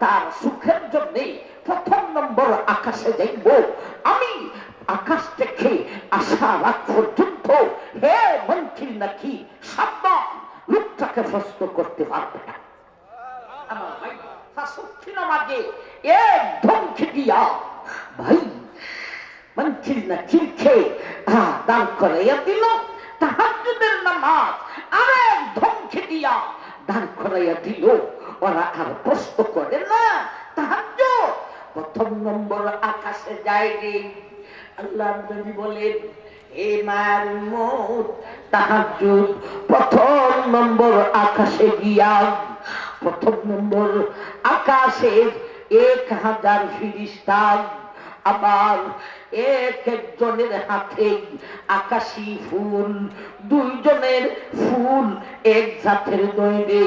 তার সুখের জন্য প্রথম নম্বর আকাশে যাইব আমি আকাশ থেকে আশা রাত পর্যন্ত হে মন্ত্রী নাকি সাবধান, লোকটাকে প্রশ্ন করতে পারবে না। ভাই দান করাইয়া দিয়া দান করাইয়া দিল। ওরা আর প্রশ্ন করে না। তাহার প্রথম নম্বর আকাশে যায়নি। আল্লাহ নবী বলেন, এ মার মত তাহাজ্জুদ প্রথম নম্বর আকাশে গিয়া প্রথম নম্বর আকাশের এক হাজার ফিরিস্তান। আবার এক একজনের হাতে আকাশি ফুল, দুইজনের ফুল এক জাতের দৈরে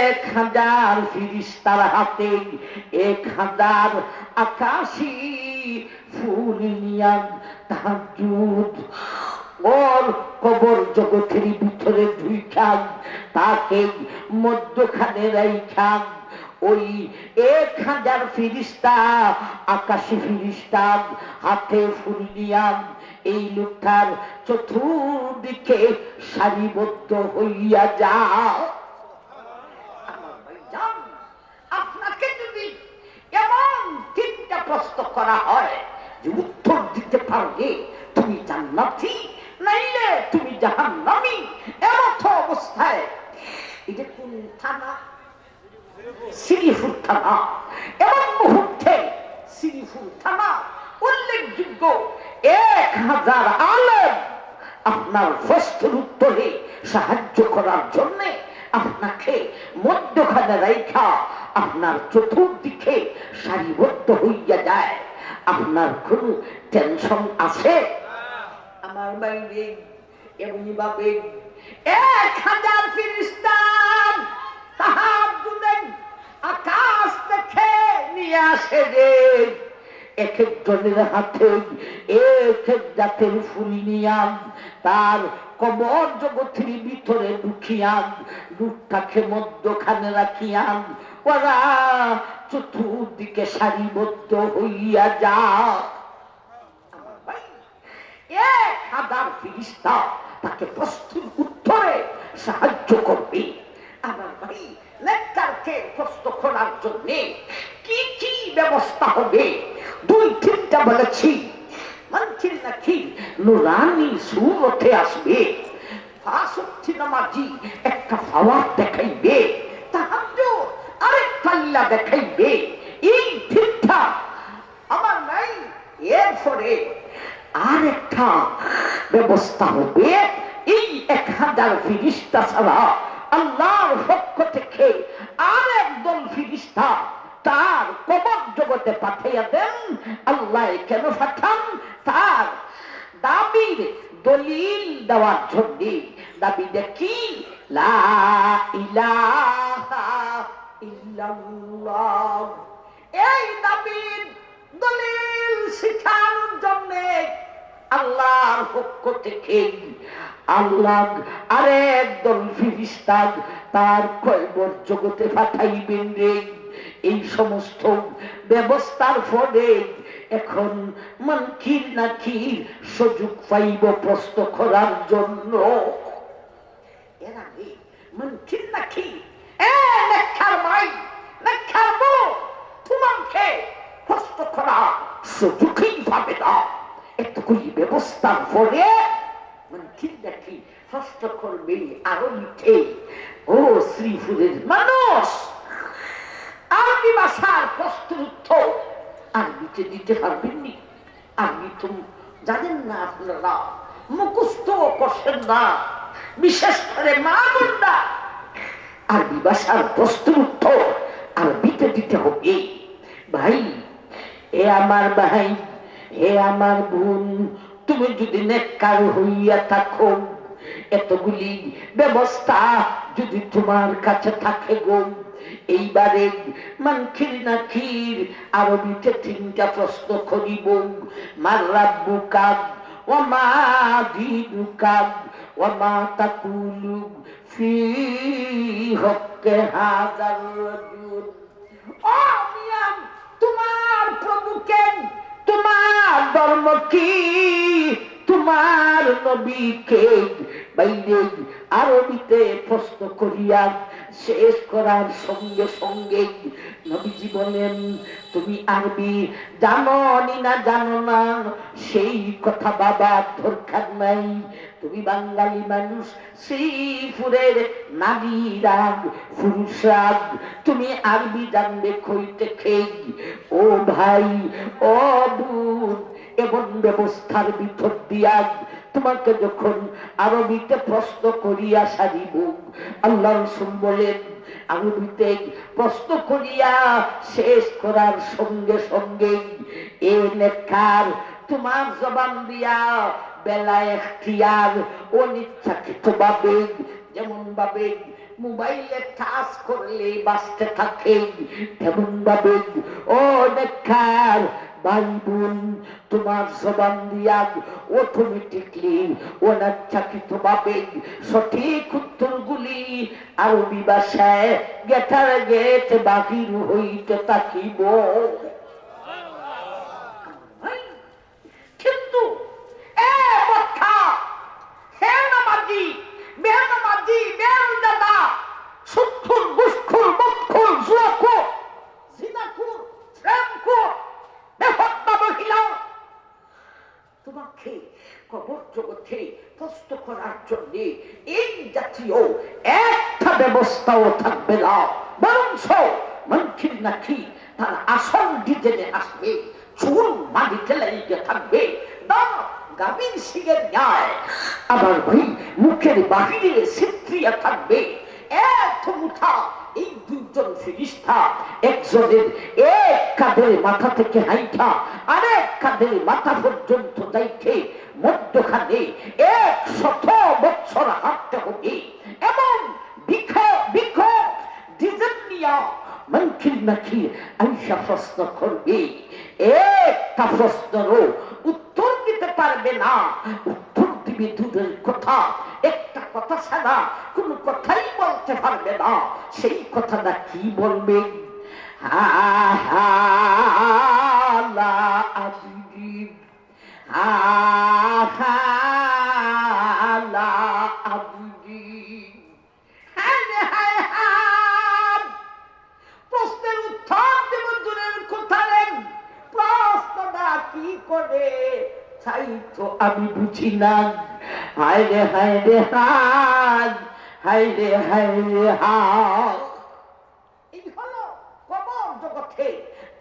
এক হাজার ফিরিস্তার হাতে এক হাজার আকাশি ফুল নিয়াম তাহাজুদ। ওর কবর জগতের ভিতরে ঢুইখান তাকে মধ্যখানে রাইখান ওই এক হাজার ফিরিস্তা, আকাশি ফিরিস্তা, হাতে ফুল এই লোকটার চতুর্দিকে সারিবদ্ধ হইয়া যা। আপনাকে যদি করা হয়, যে উত্তর দিতে পারবে তুমি তুমি অবস্থায়। এটা কোন থানা শ্রীপুর থানা এমন মুহূর্তে শ্রীপুর থানা উল্লেখযোগ্য এক হাজার আলেম আপনার প্রশ্নের উত্তরে সাহায্য করার জন্য আপনাকে মধ্যখানে রেখা আপনার চতুর্দিকে সারিবদ্ধ হইয়া যায়। আপনার কোনো টেনশন আছে? আমার বাইরে এমনি ভাবে এক হাজার ফিরিস্তান তাহার আকাশ থেকে নিয়ে আসে রে। এক একজনের হাতে এক এক জাতের ফুল নিয়াম, তার কবর জগতের ভিতরে ঢুকিয়াম, রূপটাকে মধ্যখানে রাখিয়াম। ওরা চতুর্দিকে সারিবদ্ধ হইয়া যা এক হাজার ফিরিস্তা তাকে প্রশ্নের উত্তরে সাহায্য করবে। আমার ভাই লেকচারকে প্রশ্ন করার জন্য কি কি ব্যবস্থা হবে? দুই তিনটা বলেছি। মন্ত্রী নাকি নুরানি সুরতে আসবে। ফাঁসুক্তি নামাজি একটা ফাওয়ার দেখাইবে তাহাজ আরেক পাল্লা দেখাইবে। এই তিনটা আমার নাই, এরপরে আর একটা ব্যবস্থা হবে। এই এক হাজার ফিরিস্তা ছাড়া আল্লাহর পক্ষ থেকে আর একদল ফিরিস্তা তার কবর জগতে পাঠাইয়া দেন। আল্লাহ কেন পাঠান? তার দাবির দলিল দেওয়ার জন্য। দাবি দেখি এই দাবির দলিল শিখানোর জন্য আল্লাহর পক্ষ থেকে আল্লাহ আরেক দল ফিরিস্তান তার কয়বর জগতে পাঠাইবেন রে। এই সমস্ত ব্যবস্থার ফলে এখন মনকির নাকির সুযোগ পাইব প্রশ্ন করার জন্য। এর আগে মনকির নাকি তোমাকে প্রশ্ন করা সুযোগই পাবে না। এতগুলি ব্যবস্থার পরে মনকির নাকি প্রশ্ন করবে আরও লিখে ও শ্রীপুরের মানুষ আরবি ভাষার প্রশ্নের উত্তর আরবিতে দিতে পারবেননি আরবি তো জানেন না আপনারা, মুখস্থ করছেন না। বিশেষ করে মা বোনরা। আরবি ভাষার প্রশ্নের উত্তর আরবিতে দিতে হবে। ভাই, এ আমার ভাই। হে আমার বোন, তুমি যদি নেককার হইয়া থাকো, এতগুলি ব্যবস্থা যদি তোমার কাছে থাকে গো, এইবারে মানখির না নাখির আরবিতে তিনটা প্রশ্ন করিব। মার রাব্বু কাব ও মা দিনু ও মা তাকুলু ফি হক্কে হাজার ও মিয়াম, তোমার প্রভুকে তোমার ধর্ম কি? তোমার নবীকে বাইরে আরবিতে প্রশ্ন করিয়া শেষ করার সঙ্গে সঙ্গে নবীজি বলেন তুমি আরবি জানো নি জানো না? সেই কথা বাবা দরকার নাই। তুমি বাঙালি মানুষ, শ্রীপুরের নারীরা পুরুষরা তুমি আরবি জানবে কইতে খেই। ও ভাই ও এমন ব্যবস্থার ভিতর দিয়া তোমাকে যখন আরবিতে প্রশ্ন করিয়া সারিব আল্লাহ রসুল বলেন, আরবিতে প্রশ্ন করিয়া শেষ করার সঙ্গে সঙ্গে এ লেখার তোমার জবান দিয়া বেলা এখতিয়ার অনিচ্ছাকৃত ভাবে যেমন ভাবে মোবাইলে টাচ করলে বাঁচতে থাকে তেমন ভাবে ও দেখার ভাই বোন তোমার জবান দিয়া অটোমেটিকলি অনাচ্ছাকৃত ভাবে সঠিক উত্তরগুলি আরবি ভাষায় গেটার গেট বাহির হইতে থাকিব কিন্তু এ বক্ষা হে নামাজি বে নামাজি বে দাদা সুৎখুর বুসখুর বক্ষুর জুয়াখুর সিনাখুর শ্রেমখুর বেহত্তা মহিলা তোমাকে কবর জগতে কষ্ট করার জন্য এই জাতীয় একটা ব্যবস্থাও থাকবে না। বরঞ্চ মন্ত্রীর নাকি তার আসল ডিজেনে আসবে, চুল মাটিতে লাগিয়ে থাকবে। না সিংহের ন্যায়। আবার মুখের বাহিরে সিত্রিয়া থাকবে। এত মুঠা এই দুজন ফিরিস্তা, একজনের এক কাঁধের মাথা থেকে হাইঠা, আরেক কাঁধের মাথা পর্যন্ত যাইতে মধ্যখানে এক শত বৎসর হাঁটতে হবে। এবং বিখ বিখ ডিজেল নিয়া মন্ত্রীর নাকি আইসা প্রশ্ন করবে? একটা প্রশ্নেরও উত্তর দিতে পারবে না। উত্তর দিবে দূরের কথা। একটা কথা ছাড়া কোন কথাই বলতে পারবে না। সেই কথাটা কি বলবে? হা হা, লা আবিদি হা হা কি করে? তাই তো আমি বুঝি না হায় রে হায় রে হায় হায়। রে হায় রে হায় এই হলো কবর জগতে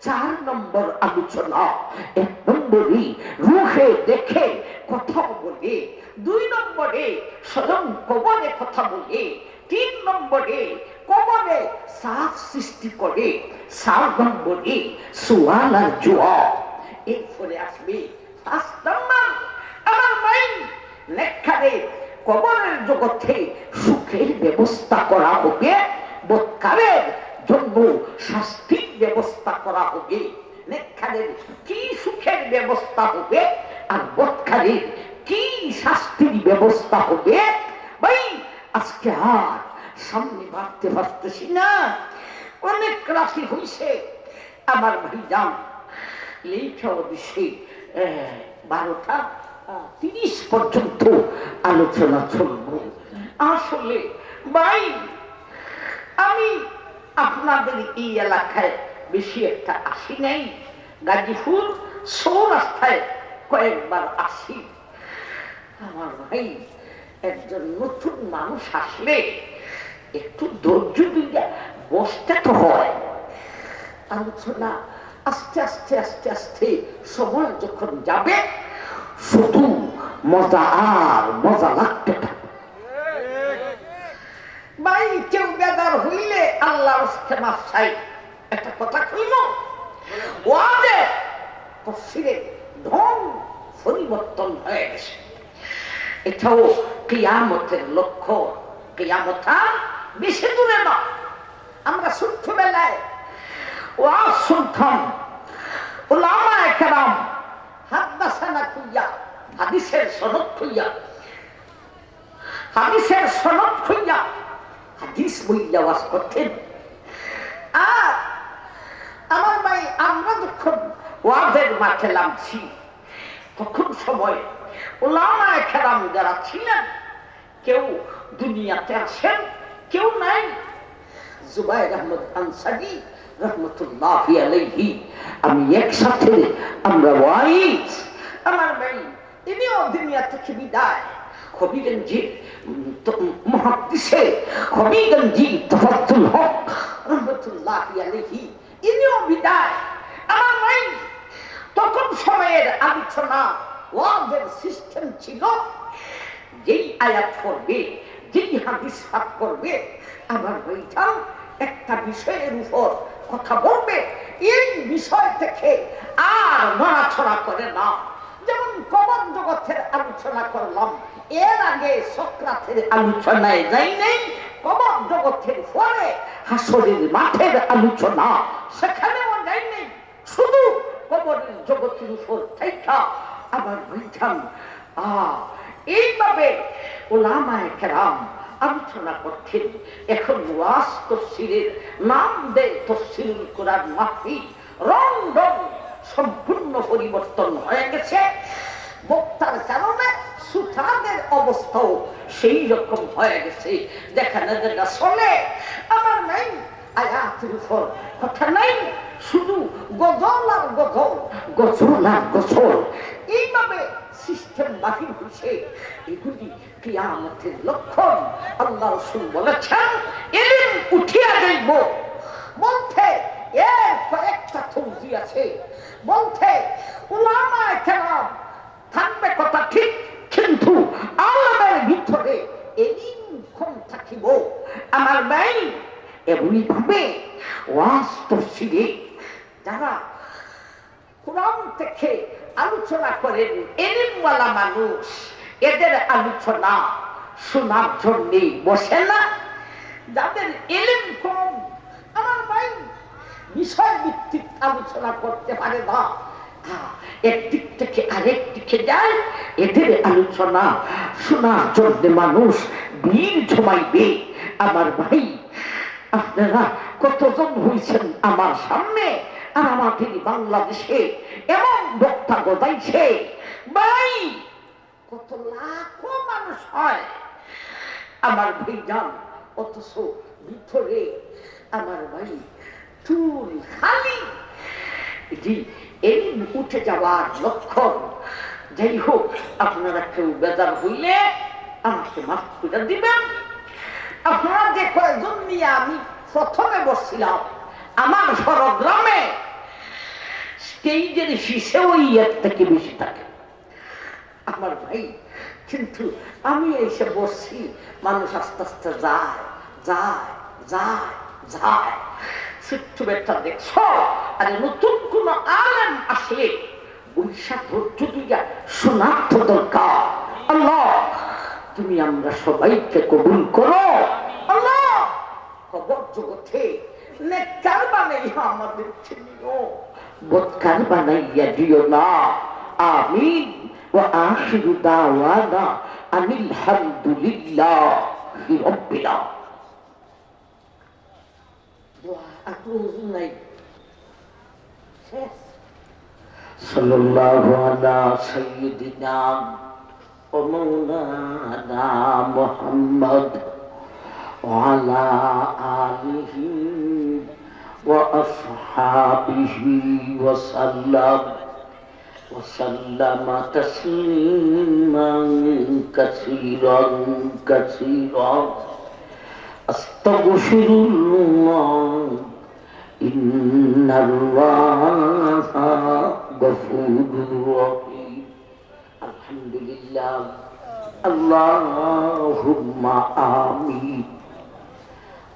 চার নম্বর আলোচনা। এক নম্বরই রুখে দেখে কথা বলে। দুই নম্বরে স্বয়ং কবরে কথা বলে। তিন নম্বরে কবরে সাফ সৃষ্টি করে। চার নম্বরে সোয়াল আর জবাব এরপরে আসবে। পাঁচ নম্বর আমার মাই লেখারে কবরের জগতে সুখের ব্যবস্থা করা হবে বৎকারের জন্য শাস্তির ব্যবস্থা করা হবে। নেখানের কি সুখের ব্যবস্থা হবে আর বৎকারের কি শাস্তির ব্যবস্থা হবে? ভাই, আজকে আর সামনে বাড়তে পারতেছি না। অনেক রাশি হইছে, আমার ভাই যান লেখাও দিছে বারোটা তিরিশ পর্যন্ত আলোচনা চলব। আসলে ভাই, আমি আপনাদের এই এলাকায় বেশি একটা আসি নাই। গাজীপুর সৌরাস্তায় কয়েকবার আসি। আমার ভাই, একজন নতুন মানুষ আসলে একটু ধৈর্য দিয়ে বসতে তো হয়। আলোচনা আস্তে আস্তে আস্তে আস্তে সময় যখন যাবে, শুধু মজা আর মজা লাগতে ভাই, কেউ বেদার হইলে আল্লাহ রস্তে মাফ একটা কথা কইল, ওয়াদে তফসিরে ঢং পরিবর্তন হয়ে গেছে। এটাও কিয়ামতের লক্ষ্য, কিয়ামতা বেশি দূরে না আমরা ছোট্টবেলায় ওয়াজ শুনতাম ওলামা একরাম হাদ্দাসানা খুইয়া, হাদিসের সনদ খুইয়া। হাদিসের সনদ খুইয়া, হাদিস বইয়া ওয়াজ করতেন। আর আমার ভাই আমরা যখন ওয়াজের মাঠে নামছি, তখন সময় ওলামায় খেরাম যারা ছিলেন, কেউ দুনিয়াতে আসেন, কেউ নাই। জুবাইর আহমদ আনসারি রহমতুল্লাহ আলাইহি। আমি একসাথে, আমরা ওয়াইজ। আমার ভাই ইনিও দুনিয়া থেকে বিদায়। হবিগঞ্জি মহাদিসে হবিগঞ্জি তফাতুল হক, রহমতুল্লাহ আলাইহি, ইনিও বিদায়। আমার ভাই, তখন সময়ের আলোচনা ওয়াদের সিস্টেম ছিল, যেই আয়াত করবে যেই হাদিস করবে, আমার ভাইটাও একটা বিষয়ের উপর কথা বলবে, এই বিষয় থেকে আর নড়াছড়া করে না যেমন কবর জগতের আলোচনা করলাম, এর আগে সক্রাতের আলোচনায় যাই নেই কবর জগতের পরে হাসরের মাঠের আলোচনা, সেখানেও যাই নেই। শুধু কবরের জগতের উপর থাইকা আবার বুঝাম আ এইভাবে ওলামায় কেরাম আলোচনা করছেন। এখন ওয়াস তফসিরের নাম দেয় তফসিরুল কোরআন মাফি রং রং সম্পূর্ণ পরিবর্তন হয়ে গেছে। বক্তার কারণে সুথাদের অবস্থাও সেই রকম হয়ে গেছে। যেখানে যেটা চলে। আমার নাই, আয়াতের উপর কথা নাই। শুধু গজল আর গজল গজল আর গজল। এইভাবে সিস্টেম বাহির হয়েছে এগুলি কিয়ামতের লক্ষণ। আল্লাহ রসুল বলেছেন, এলিম উঠিয়া যাইব বলতে এর কয়েকটা আছে। কেরাম থাকবে কথা ঠিক, কিন্তু ভিতরে এলিম কম থাকিব। আমার ভাই এমনি ভাবে যারা কোরআন থেকে আলোচনা করেন এলিমওয়ালা মানুষ। এদের আলোচনা শোনার জন্যে বসে না। যাদের এলিম কম, আমার ভাই বিষয় ভিত্তিক আলোচনা করতে পারে না। একদিক থেকে আরেক দিকে যায়, এদের আলোচনা শোনার জন্য মানুষ বীর জমাইবে। আমার ভাই, আপনারা কতজন হয়েছেন আমার সামনে? আর আমাদের বাংলাদেশে, এমন বক্তা গদাইছে ভাই, কত লাখো মানুষ হয়। আমার ভাই যান অথচ ভিতরে আমার ভাই চুল খালি। জি এই উঠে যাওয়ার লক্ষণ। যাই হোক, আপনারা কেউ বেজার হইলে আমাকে মাফ করে দিবেন। আপনারা যে কয়েকজন নিয়ে আমি প্রথমে বসছিলাম আমার সরগ্রামে স্টেজের শীষে ওই এর থেকে বেশি থাকে। আমার ভাই, কিন্তু আমি এসে বসছি, মানুষ আস্তে আস্তে যায় যায় যায় যায়। ছোট্ট বেটা দেখছ? আর নতুন কোন আলেম আসলে বৈশাখ ধৈর্য দিয়া শোনার দরকার। আল্লাহ, তুমি আমরা সবাইকে কবুল করো। আল্লাহ, খবর জগতে নেককার বানাইয়া আমাদের চিনিও বদকার বানাইয়া দিও না আমিন ওয়া আখিরু দাওয়ানা আনিল হামদুলিল্লাহি রাব্বিল আলামিন ওয়া মাওলানা وعلى آله وأصحابه وسلم وسلم تسليما كثيرا كثيرا. أستغفر الله إن الله غفور رحيم. الحمد لله. اللهم آمين.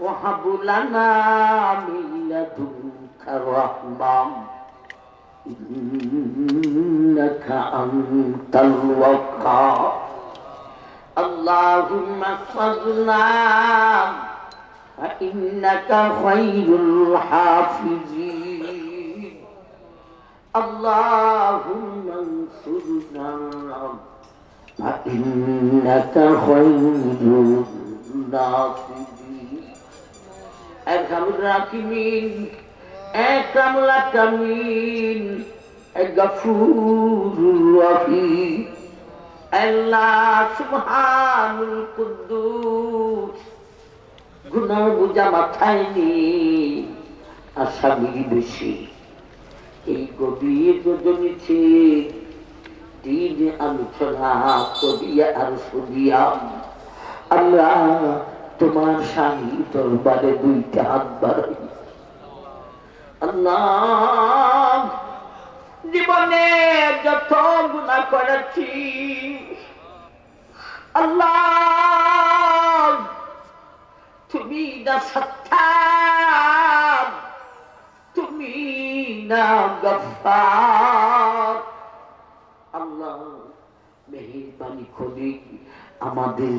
وهب لنا من لدنك رحمة. إنك أنت الوقار اللهم احفظنا فإنك خير الحافظين. اللهم انصرنا فإنك خير الناصرين. أرحم الراحمين أكرم الأكرمين الغفور الرحيم আল্লাহ সুবহানুল কুদ্দুস গুনাহ বুঝা মাথায় নিয়ে আসামি বেশি এই গভীর রজনীতে দিন আলোচনা করিয়া আর শুনিয়াম আল্লাহ তোমার স্বামী দরবারে দুইটা হাত বাড়াই। আল্লাহ, জীবনে যত গুণা করেছি, আল্লাহ, তুমি না সত্তা তুমি না গফার। আল্লাহ, মেহেরবানি করে আমাদের